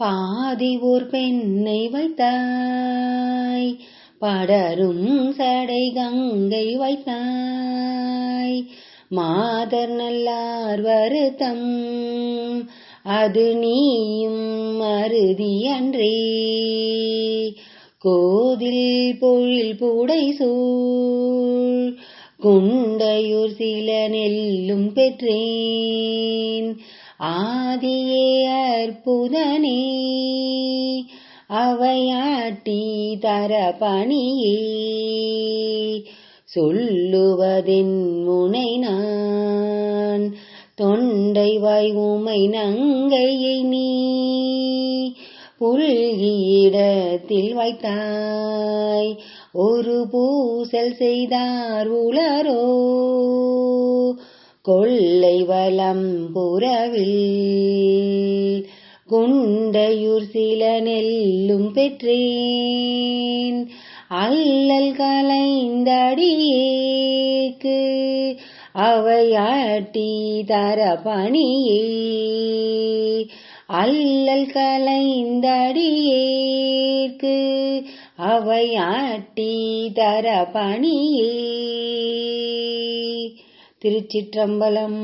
பாதி ஓர் பெண்ணை வைத்தாய் படரும் சடை கங்கை வைத்தாய். மாதர் நல்லார் வருத்தம் அது நீயும் மருதி அன்றே. கோதில் பொழில் பூடை சூழ் குண்டையூர் சில நெல்லும் பெற்றேன். ஆதியே அற்புதனே. அவையாட்டி தர பணியே. சொல்லுவதின் முனை நான். தொண்டை வாய் உமை நங்கையை நீ. புல்கியிடத்தில் வைத்தாய். ஒரு பூசல் செய்தார் உளரோ. கொள்ளை வலம் புறவில். குண்டையூர் சில நெல்லும் பெற்றேன். அல்லல் கலைந்தடியேக்கு அவையாட்டி தர பணியே அல்லல் கலைந்தடியேற்கு அவையாட்டி தர பணியே திருச்சிற்றம்பலம்.